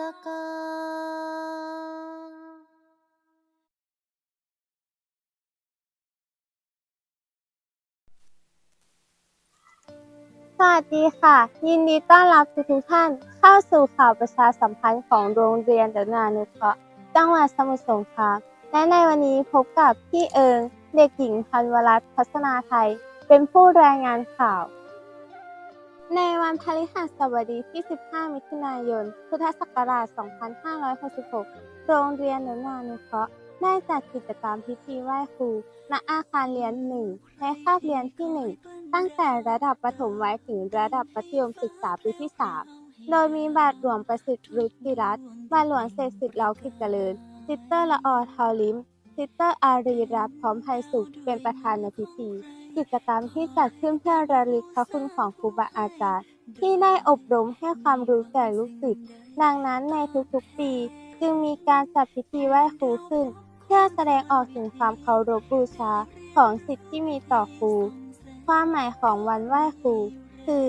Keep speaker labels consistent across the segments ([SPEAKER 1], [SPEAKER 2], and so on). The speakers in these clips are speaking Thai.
[SPEAKER 1] สวัสดีค่ะ ยินดีต้อนรับทุกท่านเข้าสู่ข่าวประชาสัมพันธ์ของโรงเรียนเดนานุเคราะห์จังหวัดสมุทรสงครามและในวันนี้พบกับพี่เอิง เด็กหญิงพันวรัตน์พัฒนาไทย เป็นผู้รายงานข่าว วันพฤหัสบดีที่ 15 มิถุนายน พุทธศักราช 2566 โรงเรียนเดนานุเคราะห์ได้จัดกิจกรรมพิธีไหว้ครู ณ อาคารเรียนหนึ่งในคาบเรียนที่หนึ่งตั้งแต่ระดับประถมไว้ถึงระดับมัธยมศึกษาปีที่ 3 โดยมีบาทหลวงประสิทธิ์รุธิรัตน์บาทหลวงเศรษฐสิทธิ์เล้ากิจเจริญ ซิสเตอร์ละออทอลิม ซิสเตอร์อารีรัตพร้อมไพสุข เป็นประธานในพิธี กิจกรรมที่จัดขึ้นเพื่อระลึกพระคุณของครูบาอาจารย์ ที่ได้อบรมให้ความรู้แก่ลูกศิษย์ดังนั้นในทุกๆ ปี จึงมีการจัดพิธีไหว้ครูขึ้น เพื่อแสดงออกถึงความเคารพบูชาของศิษย์ที่มีต่อครู ความหมายของวันไหว้ครู คือ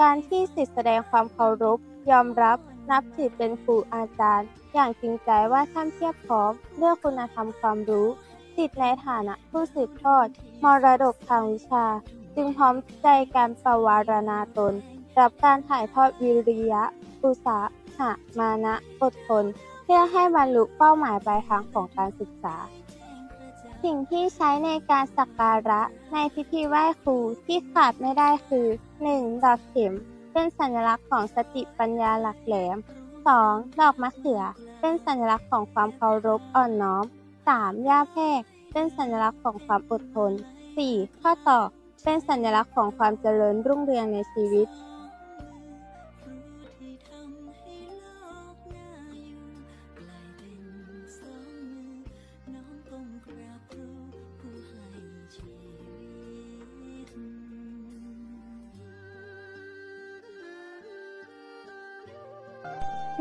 [SPEAKER 1] การที่ศิษย์แสดงความเคารพ ยอมรับนับถือเป็นครูอาจารย์ อย่างจริงใจว่าท่านเพียบพร้อมด้วยคุณธรรมความรู้ศิษย์ในฐานะผู้สืบทอด มรดกทางวิชา จึงพร้อมใจการประวารณาตน รับการถ่ายทอดวิริยะ อุตสาหะ มานะ อดทน เพื่อให้บรรลุเป้าหมายปลายทางของการศึกษา สิ่งที่ใช้ในการสักการะในพิธีไหว้ครูที่ขาดไม่ได้คือ 1. ดอกเข็ม เป็นสัญลักษณ์ของสติปัญญาหลักแหลม 2. ดอกมะเขือ เป็นสัญลักษณ์ของความเคารพอ่อนน้อม 3. หญ้าแพรกเป็นสัญลักษณ์ของความอดทน 4. ข้อต่อ เป็นสัญลักษณ์ของความเจริญรุ่งเรืองในชีวิต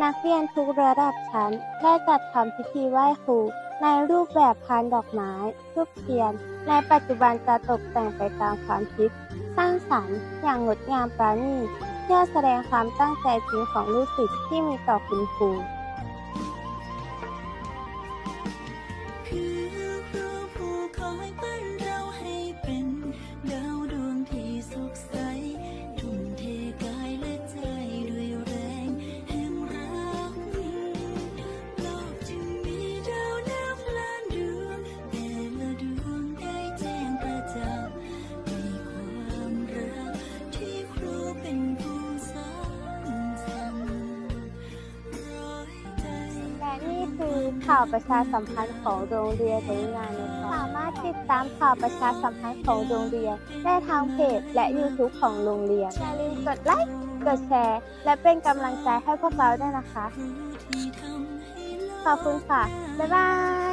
[SPEAKER 1] นักเรียนทุกระดับชั้นได้จัดทำพิธีไหว้ครูในรูปแบบพานดอกไม้รูปเทียน ในปัจจุบันจะตกแต่งไปตามความคิด สร้างสรรค์อย่างงดงามประณีตเพื่อแสดงความตั้งใจจริงของลูกศิษย์ที่มีต่อคุณครู คือข่าวประชาสัมพันธ์ของโรงเรียนในงานนะคะสามารถติดตามข่าวประชาสัมพันธ์ของโรงเรียนได้ทางเพจและ YouTube ของโรงเรียนอย่าลืมกดไลค์กดแชร์ และเป็นกำลังใจให้พวกเราด้วยนะคะ ขอบคุณค่ะ บ๊ายบาย